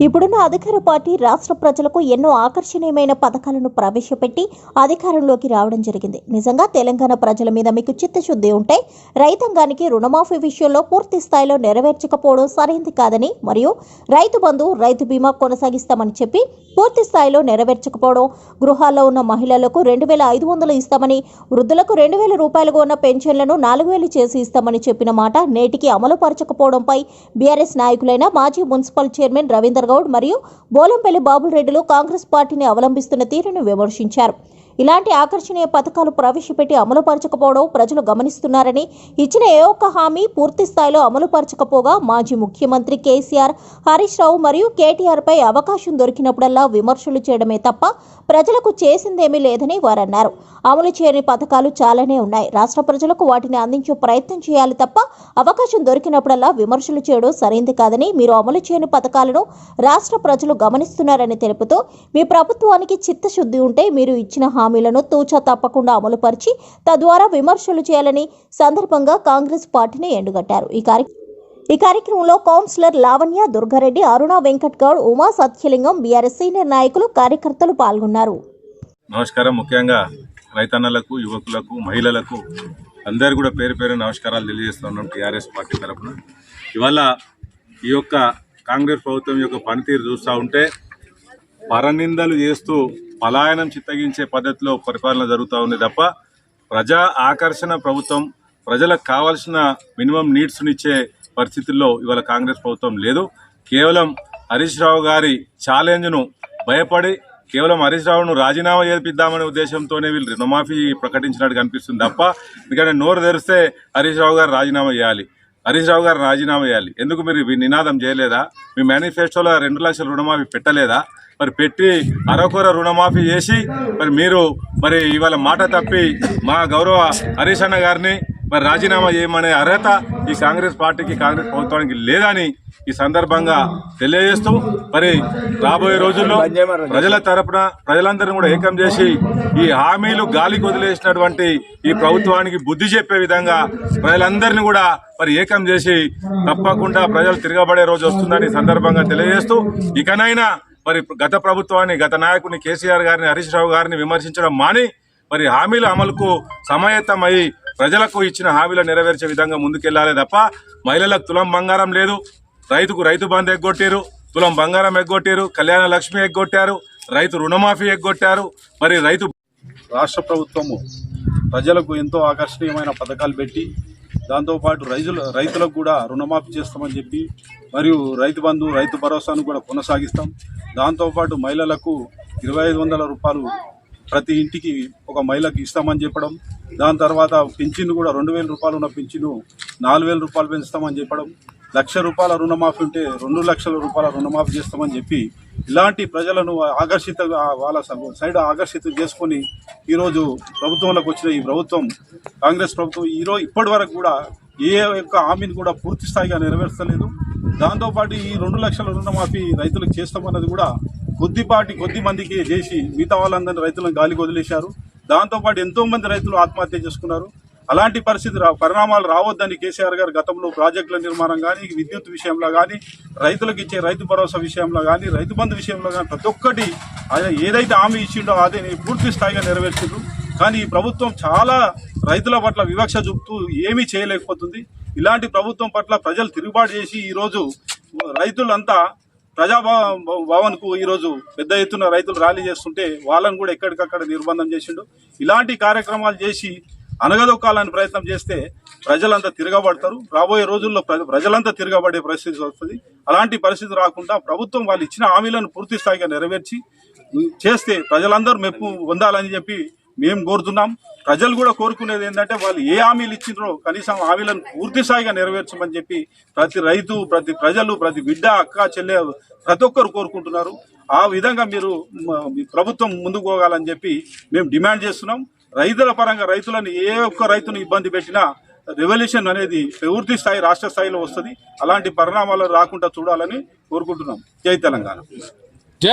ఇప్పుడున్న అధికార పార్టీ రాష్ట్ర ప్రజలకు ఎన్నో ఆకర్షణీయమైన పథకాలను ప్రవేశపెట్టి అధికారంలోకి రావడం జరిగింది. నిజంగా తెలంగాణ ప్రజల మీద మీకు చిత్తశుద్ధి ఉంటే రైతాంగానికి రుణమాఫీ విషయంలో పూర్తి స్థాయిలో నెరవేర్చకపోవడం సరైంది కాదని మరియు రైతు బంధు రైతు బీమా కొనసాగిస్తామని చెప్పి పూర్తి స్థాయిలో నెరవేర్చకపోవడం గృహాల్లో ఉన్న మహిళలకు రెండు వేల ఐదు వందలు ఇస్తామని వృద్ధులకు రెండు వేల రూపాయలుగా ఉన్న పెన్షన్లను నాలుగు వేలు చేసి ఇస్తామని చెప్పిన మాట నేటికి అమలుపరచకపోవడంపై బీఆర్ఎస్ నాయకులైన మాజీ మున్సిపల్ చైర్మన్ రవీందర్ గౌడ్ మరియు బోలంపల్లి బాబుల్ రెడ్డిలు కాంగ్రెస్ పార్టీని అవలంబిస్తున్న తీరును విమర్శించారు. ఇలాంటి ఆకర్షణీయ పథకాలు ప్రవేశపెట్టి అమలు పరచకపోవడం ప్రజలు గమనిస్తున్నారని ఇచ్చిన ఏ ఒక్క హామీ పూర్తి స్థాయిలో అమలు పరచకపోగా మాజీ ముఖ్యమంత్రి కేసీఆర్ హరీష్ రావు మరియు కేటీఆర్ పై అవకాశం దొరికినప్పుడల్లా విమర్శలు చేయడమే తప్ప ప్రజలకు చేసిందేమీ లేదని వారన్నారు. అమలు చేయని పథకాలు చాలానే ఉన్నాయి. రాష్ట్ర ప్రజలకు వాటిని అందించే ప్రయత్నం చేయాలి తప్ప అవకాశం దొరికినప్పుడల్లా విమర్శలు చేయడం సరైంది కాదని మీరు అమలు చేయని పథకాలను రాష్ట్ర ప్రజలు గమనిస్తున్నారని తెలుపుతూ మీ ప్రభుత్వానికి చిత్తశుద్ధి ఉంటే మీరు ఇచ్చిన హామీ హామీలను తూచా తప్పకుండా అమలుపరిచి తద్వారా విమర్శలు చేయాలని సందర్భంగా కాంగ్రెస్ పార్టీని ఎండుగట్టారు. ఈ కార్యక్రమం ఈ కార్యక్రమంలో councillor Lavanya Durgareddy Aruna Venkat Goud Uma Satyalingam BRS senior నాయకులు కార్యకర్తలు పాల్గొన్నారు. నమస్కారం. ముఖ్యంగా రైతన్నలకు యువకులకు మహిళలకు అందరు కూడా పేరు పేరు నమస్కారాలు తెలియజేస్తున్నాం టీఆర్ఎస్ పార్టీ తరఫున ఇవాళ ఈ యొక్క కాంగ్రెస్ ప్రభుత్వం యొక్క పనితీరు చూస్తూ ఉంటే పరనిందలు చేస్తూ పలాయనం చిత్తగించే పద్ధతిలో పరిపాలన జరుగుతూ ఉంది తప్ప ప్రజా ఆకర్షణ ప్రభుత్వం ప్రజలకు కావాల్సిన మినిమం నీడ్స్నిచ్చే పరిస్థితుల్లో ఇవాళ కాంగ్రెస్ ప్రభుత్వం లేదు. కేవలం హరీష్ రావు గారి ఛాలెంజ్ను భయపడి కేవలం హరీష్ రావును రాజీనామా చేపిద్దామనే ఉద్దేశంతోనే వీళ్ళు రుణమాఫీ ప్రకటించినట్టు కనిపిస్తుంది తప్ప ఎందుకంటే నోరు తెరిస్తే హరీష్ రావు గారు రాజీనామా చేయాలి. హరీష్ రావు గారు రాజీనామా చేయాలి. ఎందుకు మీరు నినాదం చేయలేదా? మీ మేనిఫెస్టోలో రెండు లక్షల రుణమాఫీ పెట్టలేదా? మరి పెట్టి అరకొర రుణమాఫీ చేసి మరి మీరు మరి ఇవాళ మాట తప్పి మా గౌరవ హరీష్ అన్న గారిని మరి రాజీనామా చేయమనే అర్హత ఈ కాంగ్రెస్ పార్టీకి కాంగ్రెస్ ప్రభుత్వానికి లేదని ఈ సందర్భంగా తెలియజేస్తూ మరి రాబోయే రోజుల్లో ప్రజల తరపున ప్రజలందరినీ కూడా ఏకం చేసి ఈ హామీలు గాలికి వదిలేసినటువంటి ఈ ప్రభుత్వానికి బుద్ధి చెప్పే విధంగా ప్రజలందరినీ కూడా మరి ఏకం చేసి తప్పకుండా ప్రజలు తిరగబడే రోజు వస్తుందని సందర్భంగా తెలియజేస్తూ ఇకనైనా మరి గత ప్రభుత్వాన్ని గత నాయకుని కేసీఆర్ గారిని హరీష్ రావు గారిని విమర్శించడం మాని మరి హామీల అమలుకు సమాయత్తమై ప్రజలకు ఇచ్చిన హామీలు నెరవేర్చే విధంగా ముందుకెళ్ళాలి తప్ప మహిళలకు తులం బంగారం లేదు. రైతుకు రైతు బంధు ఎగ్గొట్టారు. తులం బంగారం ఎగ్గొట్టారు. కళ్యాణ లక్ష్మి ఎగ్గొట్టారు. రైతు రుణమాఫీ ఎగ్గొట్టారు. మరి రైతు రాష్ట్ర ప్రభుత్వము ప్రజలకు ఎంతో ఆకర్షణీయమైన పథకాలు పెట్టి దాంతోపాటు రైతులు రైతులకు కూడా రుణమాఫీ చేస్తామని చెప్పి మరియు రైతు బంధు రైతు భరోసాను కూడా కొనసాగిస్తాం. దాంతోపాటు మహిళలకు ఇరవై ఐదు వందల రూపాయలు ప్రతి ఇంటికి ఒక మహిళకి ఇస్తామని చెప్పడం దాని తర్వాత పింఛన్ కూడా రెండు వేల రూపాయలు ఉన్న పింఛను నాలుగు వేల రూపాయలు పెంచుతామని చెప్పడం లక్ష రూపాయల రుణమాఫీ ఉంటే రెండు లక్షల రూపాయల రుణమాఫీ చేస్తామని చెప్పి ఇలాంటి ప్రజలను ఆకర్షిత వాళ్ళ సైడ్ ఆకర్షితం చేసుకొని ఈరోజు ప్రభుత్వంలోకి వచ్చిన ఈ ప్రభుత్వం కాంగ్రెస్ ప్రభుత్వం ఈరోజు ఇప్పటి వరకు కూడా ఏ యొక్క హామీని కూడా పూర్తి స్థాయిగా నెరవేర్చలేదు. దాంతోపాటు ఈ రెండు లక్షల రుణమాఫీ రైతులకు చేస్తామన్నది కూడా కొద్దిపాటి కొద్ది మందికి చేసి మిగతా వాళ్ళందరినీ రైతులను గాలికి వదిలేశారు. దాంతోపాటు ఎంతోమంది రైతులు ఆత్మహత్య చేసుకున్నారు. అలాంటి పరిస్థితి పరిణామాలు రావద్దని కేసీఆర్ గారు గతంలో ప్రాజెక్టుల నిర్మాణం కానీ విద్యుత్ విషయంలో కానీ రైతులకు ఇచ్చే రైతు భరోసా విషయంలో కానీ రైతు బంధు విషయంలో కానీ ప్రతి ఒక్కటి ఆయన ఏదైతే హామీ ఇచ్చిండో అదే పూర్తి స్థాయిగా నెరవేర్చిండ్రు. కానీ ఈ ప్రభుత్వం చాలా రైతుల పట్ల వివక్ష చూపుతూ ఏమీ చేయలేకపోతుంది. ఇలాంటి ప్రభుత్వం పట్ల ప్రజలు తిరుగుబాటు చేసి ఈరోజు రైతులంతా ప్రజా భవన్కు ఈరోజు పెద్ద ఎత్తున రైతులు ర్యాలీ చేస్తుంటే వాళ్ళని కూడా ఎక్కడికక్కడ నిర్బంధం చేసిండు. ఇలాంటి కార్యక్రమాలు చేసి అనగదొక్కాలని ప్రయత్నం చేస్తే ప్రజలంతా తిరగబడతారు. రాబోయే రోజుల్లో ప్రజలంతా తిరగబడే పరిస్థితి వస్తుంది. అలాంటి పరిస్థితి రాకుండా ప్రభుత్వం వాళ్ళు ఇచ్చిన హామీలను పూర్తి స్థాయిగా నెరవేర్చి చేస్తే ప్రజలందరూ మెప్పు పొందాలని చెప్పి మేము కోరుతున్నాం. ప్రజలు కూడా కోరుకునేది ఏంటంటే వాళ్ళు ఏ హామీలు ఇచ్చిండ్రో కనీసం హామీలను పూర్తి స్థాయిగా నెరవేర్చమని చెప్పి ప్రతి రైతు ప్రతి ప్రజలు ప్రతి బిడ్డ అక్క చెల్లె ప్రతి ఒక్కరు కోరుకుంటున్నారు. ఆ విధంగా మీరు ప్రభుత్వం ముందుకు పోగాలని చెప్పి మేము డిమాండ్ చేస్తున్నాం. రైతుల పరంగా రైతులను ఏ ఒక్క రైతును ఇబ్బంది పెట్టినా రెవల్యూషన్ అనేది పూర్తి స్థాయి రాష్ట్ర స్థాయిలో వస్తుంది. అలాంటి పరిణామాలు రాకుండా చూడాలని కోరుకుంటున్నాం. జై తెలంగాణ.